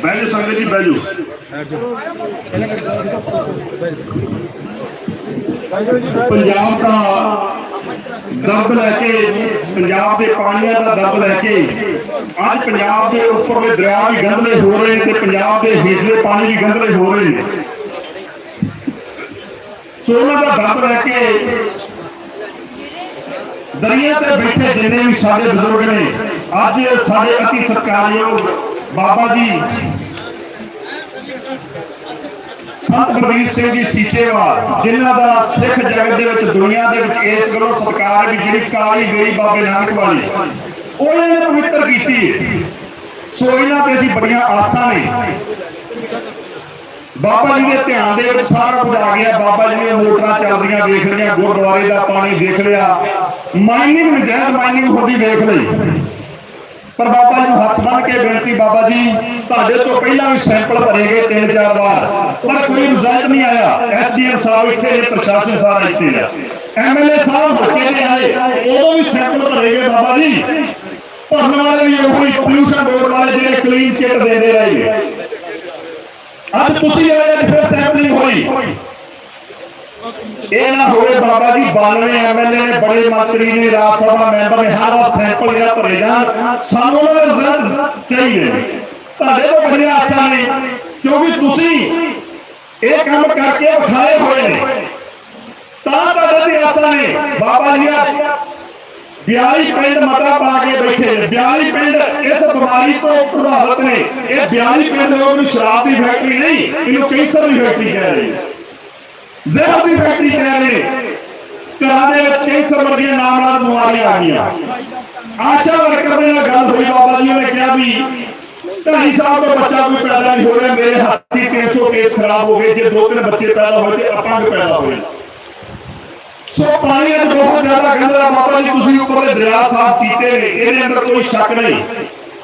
ਬੈਜੋ ਸੰਗਤ ਜੀ ਬੈਜੋ ਪੰਜਾਬ ਦਾ ਦਰਦ ਲੈ ਕੇ ਪੰਜਾਬ ਦੇ ਪਾਣੀਆਂ ਦਾ ਦਰਦ ਲੈ ਕੇ ਅੱਜ ਪੰਜਾਬ ਦੇ ਉੱਪਰਲੇ ਦਰਿਆ ਵੀ ਗੰਧਲੇ ਹੋ ਰਹੇ ਨੇ ਤੇ ਪੰਜਾਬ ਦੇ ਹੇਠਲੇ ਪਾਣੀ ਵੀ ਗੰਧਲੇ ਹੋ ਰਹੇ ਨੇ ਸੋਨਾ ਦਾ ਦਰਦ ਲੈ ਕੇ ਦਰਿਆ ਤੇ ਬੈਠੇ ਜਿੰਨੇ ਵੀ ਸਾਡੇ ਬਜ਼ੁਰਗ ਨੇ, ਅੱਜ ਸਾਡੇ ਅਤੀ ਸਤਿਕਾਰਯੋਗ ਬਾਬਾ ਜੀ। ਸੰਤ ਬਲਬੀਰ ਸਿੰਘ ਜੀ ਸੀਚੇਵਾਲ, ਜਿਨ੍ਹਾਂ ਦਾ ਸਿੱਖ ਜਗਤ ਦੇ ਵਿੱਚ, ਦੁਨੀਆ ਦੇ ਵਿੱਚ ਇਸ ਗੱਲੋਂ ਸਤਿਕਾਰ ਵੀ ਜਿਹੜੀ ਕਾਲੀ ਗਈ ਬਾਬੇ ਨਾਨਕ ਵਾਲੀ ਉਹ ਇਹਨਾਂ ਨੇ ਪਵਿੱਤਰ ਕੀਤੀ। ਸੋ ਇਹਨਾਂ ਤੇ ਅਸੀਂ ਬੜੀਆਂ ਆਸਾਂ ਨੇ। ਬਾਬਾ ਜੀ ਦੇ ਧਿਆਨ ਦੇ ਵਿੱਚ ਸਾਰਾ ਕੁਝ ਆ ਗਿਆ। ਬਾਬਾ ਜੀ ਦੀਆਂ ਮੋਟਰਾਂ ਚੱਲਦੀਆਂ ਵੇਖ ਲਈਆਂ ਗੁਰਦੁਆਰੇ ਦਾ ਪਾਣੀ ਵੇਖ ਲਿਆ। ਮਾਈਨਿੰਗ ਨਜਾਇਜ਼ ਮਾਈਨਿੰਗ ਹੁੰਦੀ ਵੇਖ ਲਈ। ਪਰ ਬਾਬਾ ਜੀ ਨੂੰ ਹੱਥ ਬੰਨ ਕੇ ਬੇਨਤੀ ਬਾਬਾ ਜੀ ਤੁਹਾਡੇ ਤੋਂ ਪਹਿਲਾਂ ਵੀ ਸੈਂਪਲ ਭਰੇ ਗਏ ਤਿੰਨ ਚਾਰ ਵਾਰ। ਪਰ ਕੋਈ ਰਿਜ਼ਲਟ ਨਹੀਂ ਆਇਆ। ਐਸਡੀਐਮ ਸਾਹਿਬ ਇੱਥੇ ਨੇ ਪ੍ਰਸ਼ਾਸਨ ਸਾਰਾ ਇੱਥੇ ਆ। ਐਮਐਲਏ ਸਾਹਿਬ ਹੱਕੇ ਦੇ ਆਏ ਉਦੋਂ ਵੀ ਸੈਂਪਲ ਭਰੇ ਗਏ ਬਾਬਾ ਜੀ। ਭਰਨ ਵਾਲੇ ਵੀ ਉਹੀ ਪੋਲੂਸ਼ਨ ਬੋਰਡ ਵਾਲੇ ਜਿਹੜੇ ਕਲੀਨ ਚਿੱਟ ਦਿੰਦੇ ਰਹੇ ਅੱਜ ਤੁਸੀਂ ਆਏ ਅੱਜ ਫਿਰ ਸੈਂਪਲਿੰਗ ਹੋਈ। ਇਹ ਨਾ ਹੋਵੇ ਬਾਬਾ ਜੀ 92 ਐਮਐਲਏ ਨੇ, ਬੜੇ ਮੰਤਰੀ ਨੇ, ਰਾਜ ਸਭਾ ਮੈਂਬਰ ਨੇ, ਹਰ ਵਾਰ ਸੈਂਪਲ ਇਹਨਾਂ ਭਰੇ ਜਾਣ। ਸਾਨੂੰ ਉਹਨਾਂ ਦੇ ਰਿਜ਼ਲਟ ਚਾਹੀਦੇ ਤੁਹਾਡੇ ਤੋਂ ਬੜੀਆਂ ਆਸਾਂ ਨੇ, ਕਿਉਂਕਿ ਤੁਸੀਂ ਇਹ ਕੰਮ ਕਰਕੇ ਵਿਖਾਏ ਹੋਏ ਨੇ। ਤਾਂ ਤੁਹਾਡੇ ਦੀ ਆਸਾਂ ਨੇ। ਬਾਬਾ ਜੀ 42 ਪਿੰਡ ਮਤਾ ਪਾ ਕੇ ਬੈਠੇ ਨੇ। 42 ਪਿੰਡ ਇਸ ਬਿਮਾਰੀ ਤੋਂ ਪ੍ਰਭਾਵਿਤ ਨੇ। ਇਹ 42 ਪਿੰਡ ਲੋਕ ਨੂੰ ਸ਼ਰਾਬ ਦੀ ਫੈਕਟਰੀ ਨਹੀਂ, ਇਹਨੂੰ ਕੈਂਸਰ ਦੀ ਫੈਕਟਰੀ ਕਹਿ ਰਹੇ ਨੇ। ਜ਼ਹਿਰ ਦੀ ਫੈਕਟਰੀ ਕਹਿ ਰਹੇ ਨੇ। ਘਰਾਂ ਦੇ ਵਿੱਚ ਕੈਂਸਰ ਵਰਗੀਆਂ ਨਾਮ ਬਿਮਾਰੀਆਂ ਆ ਗਈਆਂ। ਆਸ਼ਾ ਵਰਕਰ ਦੇ ਨਾਲ ਗੱਲ ਹੋਈ ਬਾਬਾ ਜੀ ਨੇ ਕਿਹਾ ਵੀ ਢਾਈ ਸਾਲ ਤੋਂ ਬੱਚਾ ਕੋਈ ਪੈਦਾ ਨਹੀਂ ਹੋ ਰਿਹਾ, ਮੇਰੇ ਹੱਥੀ 300 ਕੇਸ ਖਰਾਬ ਹੋ ਗਏ। ਜੇ ਦੋ ਤਿੰਨ ਬੱਚੇ ਪੈਦਾ ਹੋਏ ਤੇ ਆਪਾਂ ਵੀ ਪੈਦਾ ਹੋਏ। ਸੋ ਪਾਣੀ ਅੱਜ ਬਹੁਤ ਜ਼ਿਆਦਾ ਗੰਦਾ ਬਾਬਾ ਜੀ, ਤੁਸੀਂ ਉੱਪਰਲੇ ਦਰਿਆ ਸਾਫ਼ ਕੀਤੇ ਨੇ, ਇਹਦੇ ਅੰਦਰ ਕੋਈ ਸ਼ੱਕ ਨਹੀਂ।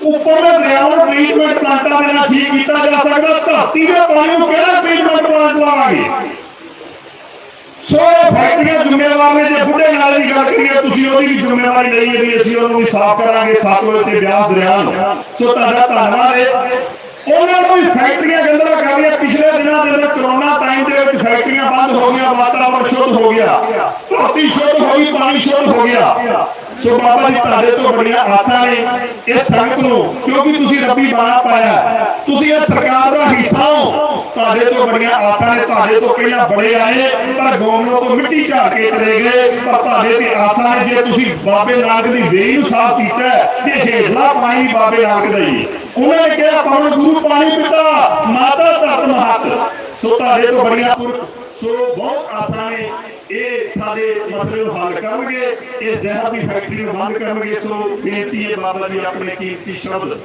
ਉੱਪਰਲੇ ਦਰਿਆ ਨੂੰ ਟ੍ਰੀਟਮੈਂਟ ਪਲਾਂਟਾਂ ਦੇ ਨਾਲ ਠੀਕ ਕੀਤਾ ਜਾ ਸਕਦਾ, ਧਰਤੀ ਦੇ ਪਾਣੀ ਨੂੰ ਕਿਹੜਾ ਟ੍ਰੀਟਮੈਂਟ ਪਲਾਂਟ ਲਾਵਾਂਗੇ? ਸੋ ਫੈਕਟਰੀਆਂ ਜ਼ਿੰਮੇਵਾਰ ਨੇ, ਜੇ ਬੁੱਢੇ ਨਾਲੇ ਦੀ ਗੱਲ ਕਰੀਏ, ਤੁਸੀਂ ਉਹਦੀ ਵੀ ਜ਼ਿੰਮੇਵਾਰੀ ਲਈ ਹੈ ਵੀ ਅਸੀਂ ਉਹਨੂੰ ਵੀ ਸਾਫ਼ ਕਰਾਂਗੇ ਸਤਲੁਜ ਤੇ ਬਿਆਸ ਦਰਿਆ ਨੂੰ। ਸੋ ਤੁਹਾਡਾ ਧੰਨਵਾਦ ਹੈ। ਉਹਨਾਂ ਨੂੰ ਵੀ ਫੈਕਟਰੀਆਂ ਗੰਦਲਾ ਕਰ ਰਹੀਆਂ, ਪਿਛਲੇ ਦਿਨਾਂ ਦੇ ਅੰਦਰ ਕਰੋਨਾ ਟਾਈਮ ਦੇ ਵਿੱਚ ਫੈਕਟਰੀਆਂ ਬੰਦ ਹੋ ਗਈਆਂ ਵਾਤਾਵਰਣ ਸ਼ੁੱਧ ਹੋ ਗਿਆ ਧਰਤੀ ਸ਼ੁੱਧ ਹੋ ਗਈ ਪਾਣੀ ਸ਼ੁੱਧ ਹੋ ਗਿਆ। ਸੋ ਬਾਬਾ ਜੀ ਤੁਹਾਡੇ ਤੋਂ ਬੜੀਆਂ ਆਸਾਂ ਨੇ ਇਸ ਸੰਗਤ ਨੂੰ ਕਿਉਂਕਿ ਤੁਸੀਂ ਰੱਬੀ ਬਾਣਾ ਪਾਇਆ ਤੁਸੀਂ ਇਹ ਸਰਕਾਰ ਦਾ ਹਿੱਸਾ ਹੋ। ਤੁਹਾਡੇ ਤੋਂ ਬੜੀਆਂ ਆਸਾਂ ਨੇ ਤੁਹਾਡੇ ਤੋਂ ਪਹਿਲਾਂ ਬੜੇ ਆਏ ਪਰ ਗੋਮਲੋਂ ਤੋਂ ਮਿੱਟੀ ਝਾੜ ਕੇ ਚਲੇ ਗਏ। ਪਰ ਤੁਹਾਡੇ ਤੇ ਆਸਾਂ ਨੇ ਜੇ ਤੁਸੀਂ ਬਾਬੇ ਨਾਨਕ ਦੀ ਵੇਈ ਨੂੰ ਸਾਫ਼ ਕੀਤਾ ਹੈ, ਤੇ ਹੇਠਲਾ ਪਾਣੀ ਬਾਬੇ ਨਾਨਕ ਦਾ ਹੀ ਉਹਨਾਂ ਨੇ ਕਿਹਾ ਪਵਨ ਗੁਰੂ ਪਾਣੀ ਪਿਤਾ ਮਾਤਾ ਧਰਤ ਮਹਤ। ਸੋ ਤੁਹਾਡੇ ਤੋਂ ਬੜੀਆਂ ਪੁਰਖ ਸੋ ਬਹੁਤ ਆਸਾਂ ਨੇ ਇਹ ਸਾਡੇ ਮਸਲੇ ਨੂੰ ਹੱਲ ਕਰਨਗੇ, ਇਹ ਜ਼ਹਿਰ ਦੀ ਫੈਕਟਰੀ ਨੂੰ ਬੰਦ ਕਰਨਗੇ, ਸੋ ਬੇਨਤੀ ਹੈ ਬਾਬਾ ਜੀ ਆਪਣੇ ਕੀਮਤੀ ਸ਼ਬਦ।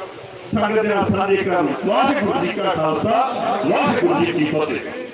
ਸੰਗਤ ਦੇ ਨਾਲ ਸਾਂਝੇ ਕਰਨ। ਵਾਹਿਗੁਰੂ ਜੀ ਕਾ ਖਾਲਸਾ, ਵਾਹਿਗੁਰੂ ਜੀ ਕੀ ਫਤਿਹ।